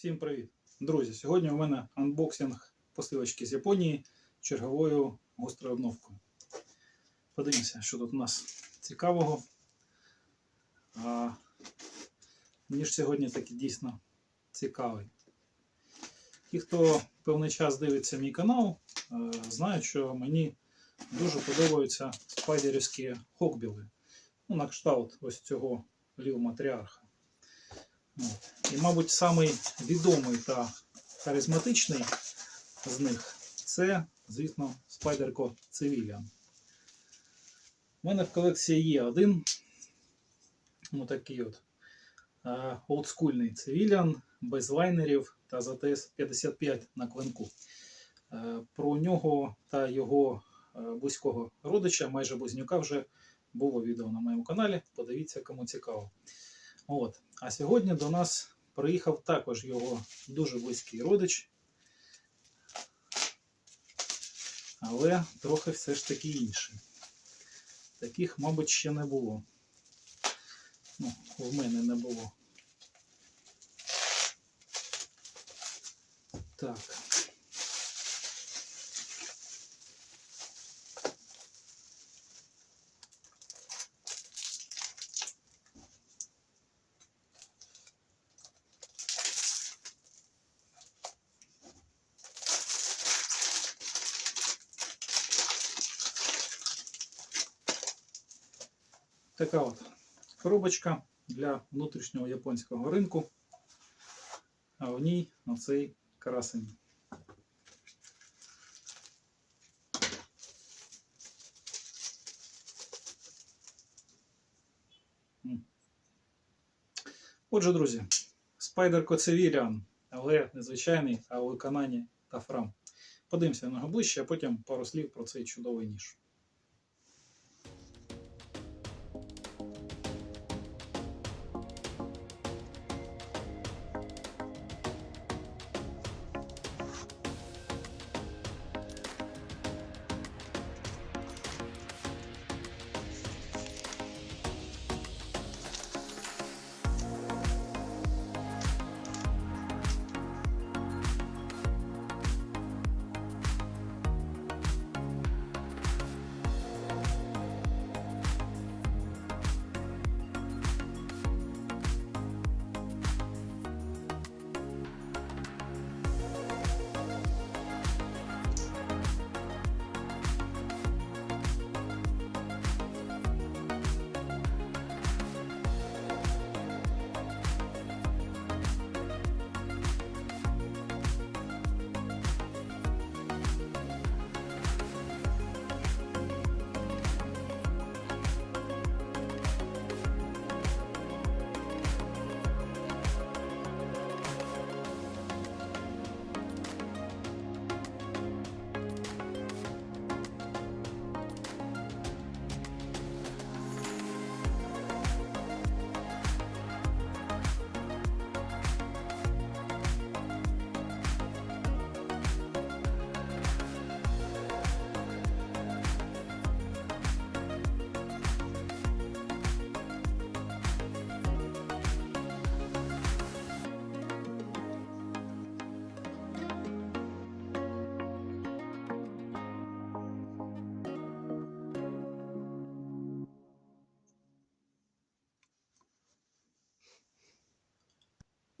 Всім привіт! Друзі! Сьогодні у мене анбоксинг посилочки з Японії черговою гострою обновкою. Подивимося, що тут у нас цікавого. А, ніж сьогодні такий дійсно цікавий. Ті, хто певний час дивиться мій канал, е, знають, що мені дуже подобаються спайдерівські хокбіли. Ну, на кшталт ось цього лів-матріарха. І, мабуть, самий відомий та харизматичний з них це, звісно, Спайдерко Civilian. У мене в колекції є один отакий от е, олдскульний Civilian, без лайнерів та ЗТС 55 на клинку. Е, Про нього та його е, близького родича, майже близнюка, вже було відео на моєму каналі. Подивіться, кому цікаво. От. А сьогодні до нас приїхав також його дуже близький родич. Але трохи все ж таки інший. Таких, мабуть, ще не було. Ну, в мене не було. Так. Така от коробочка для внутрішнього японського ринку. А в ній оцей красень. Отже, друзі, Spider Civilian, але незвичайний, а у виконанні Тафрам. Подивимося на нього ближче, а потім пару слів про цей чудовий ніж.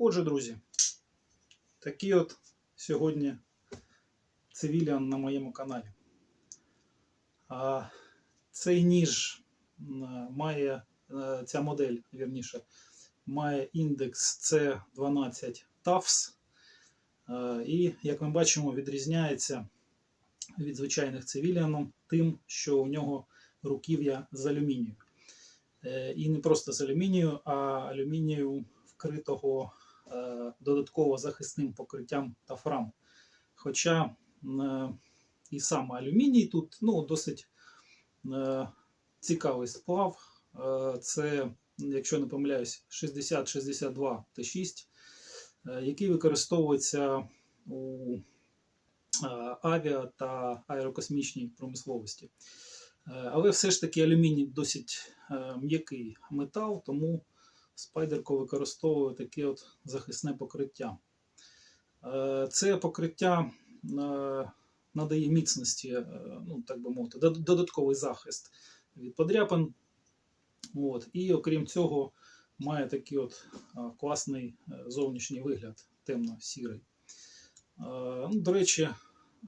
Отже, друзі, такий от сьогодні цивіліан на моєму каналі. А цей ніж має, е, ця модель, вірніше, має індекс C12 TAFS. І, як ми бачимо, відрізняється від звичайних цивіліаном тим, що у нього руків'я з алюмінію. Е, І не просто з алюмінію, а алюмінію вкритого додатково захисним покриттям тафрам. Хоча е, і сам алюміній тут ну, досить е, цікавий сплав. Е, Це, якщо не помиляюсь, 60-62 Т6, е, який використовується у е, авіа та аерокосмічній промисловості. Е, Але все ж таки алюміній досить е, м'який метал, тому спайдерко використовує таке от захисне покриття. Е, Це покриття е, надає міцності, е, ну так би мовити, додатковий захист від подряпин. От. І окрім цього, має такий от класний зовнішній вигляд, темно-сірий. Ну, до речі,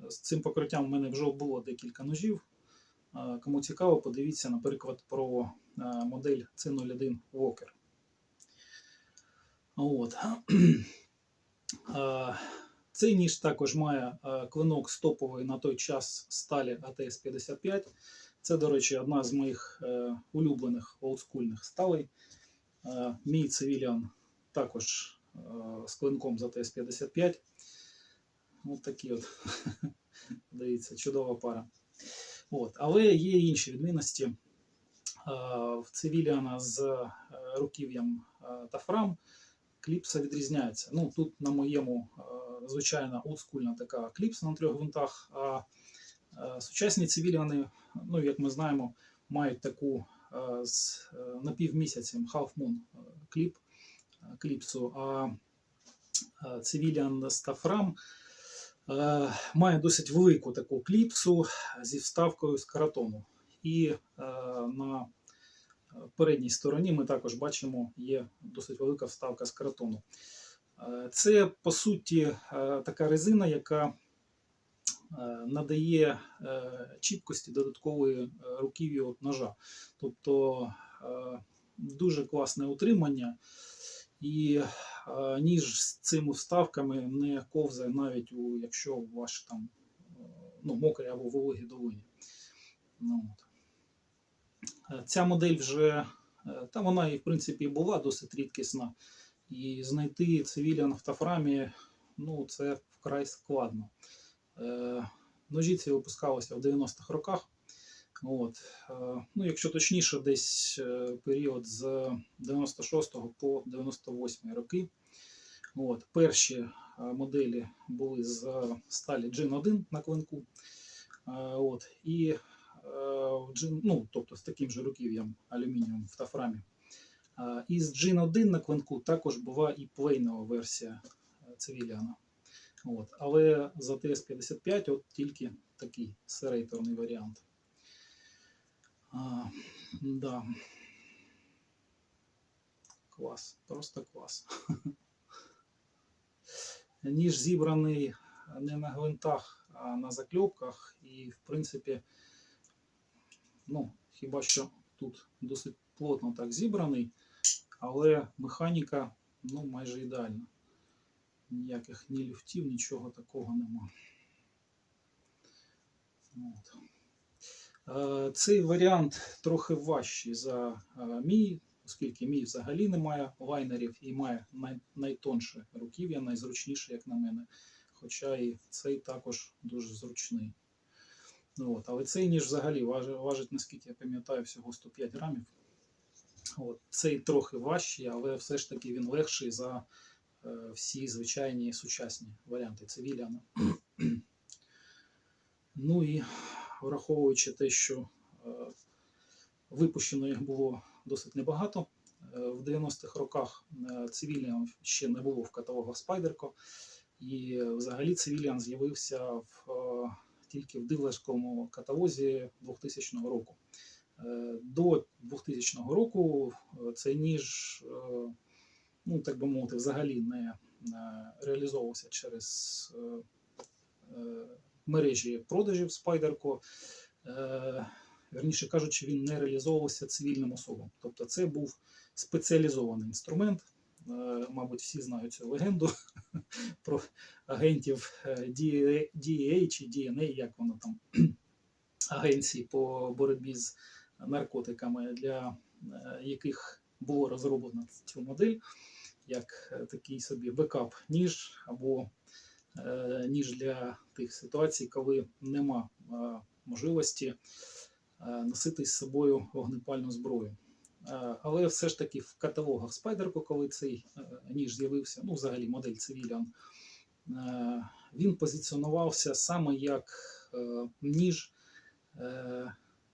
з цим покриттям в мене вже було декілька ножів. Кому цікаво, подивіться, наприклад, про модель C01 Walker. От. Цей ніж також має клинок стоповий на той час сталі АТС-55. Це, до речі, одна з моїх е, улюблених олдскульних сталей. Мій цивіліан також е, з клинком з АТС-55. Ось такі от, дивіться, чудова пара. От. Але є інші відмінності. В цивіліана з е, руків'ям тафрам кліпса відрізняється. Ну, тут на моєму е, звичайна олдскульна така кліпса на трьох гвинтах, а е, сучасні цивіліани, ну, як ми знаємо, мають таку е, з напівмісяцем Half Moon кліп, кліпсу, а цивіліан з тафрам е, має досить велику таку кліпсу зі вставкою з каратону. І на передній стороні ми також бачимо, є досить велика вставка з каратону. Е, Це, по суті, е, така резина, яка е, надає чіпкості додаткової руків'ю ножа. Тобто дуже класне утримання, і ніж з цими вставками не ковзає навіть у, якщо ваш там ну, мокрий або вологі долині. Ну, от. Е, Ця модель вже, е, та вона і в принципі була досить рідкісна. І знайти цивіліан в тафрамі, ну, це вкрай складно. Е, Ножі ці випускалися в 90-х роках. От. Ну, якщо точніше, десь період з 96 по 98 роки. От. Перші моделі були з сталі Gen 1 на клинку. От. І ну, тобто з таким же руків'ям алюмінієм в тафрамі. Е, І з Джин 1 на клинку також була і плейнова версія е, цивіліана. От. Але за ТС-55 от тільки такий серейторний варіант. А, да. Клас, просто клас. Ніж зібраний не на гвинтах, а на закльопках. І, в принципі, ну, хіба що тут досить плотно так зібраний, але механіка ну, майже ідеальна. Ніяких ні люфтів, нічого такого нема. От. Е, Цей варіант трохи важчий за е, мій, оскільки мій взагалі не має лайнерів і має най, найтонше руків'я, найзручніше, як на мене. Хоча і цей також дуже зручний. Ну, От. Але цей ніж взагалі важить, наскільки я пам'ятаю, всього 105 грамів. От. Цей трохи важчий, але все ж таки він легший за е, всі звичайні сучасні варіанти цивіліана. ну і враховуючи те, що е, випущено їх було досить небагато. е, В 90-х роках цивіліан ще не було в каталогах Spyderco, і взагалі цивіліан з'явився в, тільки в дилерському каталозі 2000 року. Е, До 2000 року е, цей ніж, е, ну так би мовити, взагалі не реалізовувався через мережі продажів. Е, Верніше кажучи, він не реалізовувався цивільним особам. Тобто це був спеціалізований інструмент. Е, Мабуть, всі знають цю легенду про агентів е, DEA чи DNA, як воно там агенції по боротьбі з наркотиками, для е, яких було розроблено цю модель, як такий собі бекап ніж або ніж для тих ситуацій, коли нема можливості носити з собою вогнепальну зброю. Е, Але все ж таки в каталогах Spyderco, коли цей е, ніж з'явився, ну взагалі модель Civilian, е, він позиціонувався саме як ніж,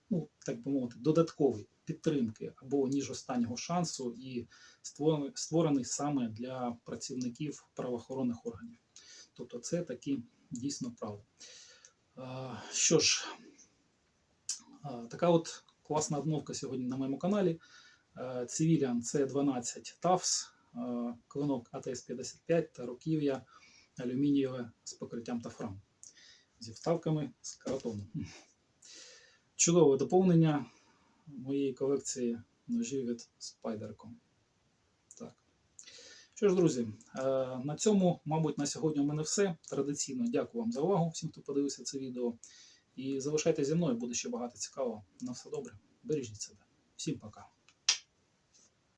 ну так би мовити, додатковий підтримки або ніж останнього шансу, і створений, саме для працівників правоохоронних органів. Тобто це таки дійсно правда. А, Що ж, така от класна обновка сьогодні на моєму каналі. Е, Civilian C12 TAFS, е, клинок АТС-55 та руків'я алюмінієве з покриттям тафрам зі вставками з каротону. Чудове доповнення моєї колекції ножів від Spyderco. Так. Що ж, друзі, е, на цьому, мабуть, на сьогодні у мене все. Традиційно дякую вам за увагу, всім, хто подивився це відео. І залишайтеся зі мною, буде ще багато цікавого. На все добре. Бережіть себе. Всім пока.